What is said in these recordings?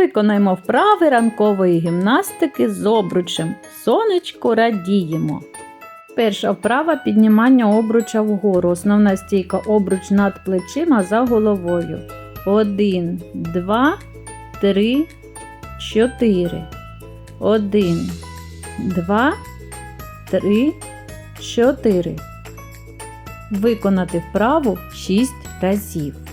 Виконаймо вправи ранкової гімнастики з обручем. Сонечко радіємо. Перша вправа піднімання обруча вгору. Основна стійка обруч над плечима за головою. Один, два, три, чотири. Один, два, три, чотири. Виконати вправу 6 разів.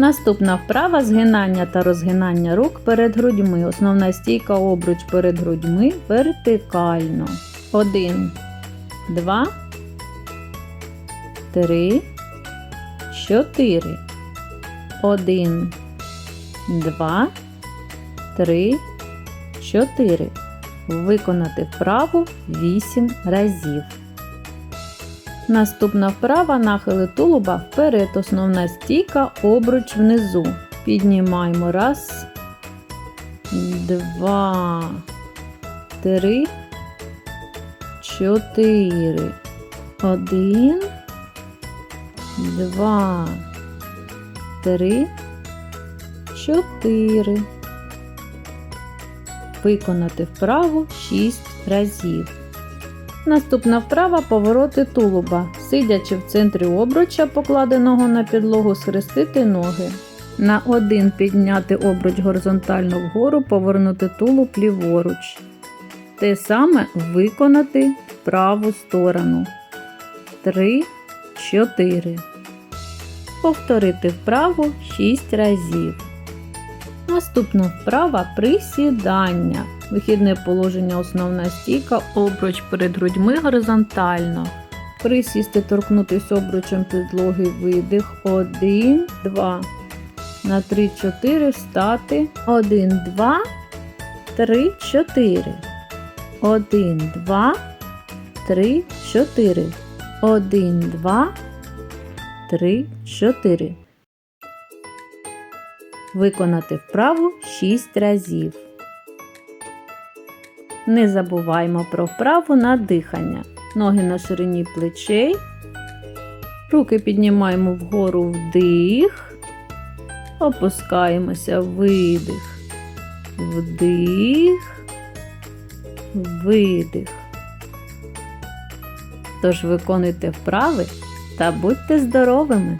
Наступна вправа згинання та розгинання рук перед грудьми. Основна стійка обруч перед грудьми вертикально. Один, два, три, чотири. Один, два, три, чотири. Виконати вправу 8 разів. Наступна вправа нахили тулуба вперед. Основна стійка, обруч внизу. Піднімаємо раз, два, три, чотири. Один, два, три, чотири. Виконати вправу 6 разів. Наступна вправа повороти тулуба. Сидячи в центрі обруча, покладеного на підлогу, схрестити ноги. На один підняти обруч горизонтально вгору, повернути тулуб ліворуч. Те саме виконати в праву сторону. 3, 4. Повторити вправу 6 разів. Наступна вправа присідання. Вихідне положення основна стійка, обруч перед грудьми горизонтально. Присісти, торкнутися обручем підлоги, видих. 1, 2. На 3, 4 встати. 1, 2, 3, 4. 1, 2, 3, 4. 1, 2, 3, 4. Виконати вправу 6 разів. Не забуваємо про вправу на дихання. Ноги на ширині плечей. Руки піднімаємо вгору вдих. Опускаємося видих. Вдих. Видих. Тож виконуйте вправи та будьте здоровими!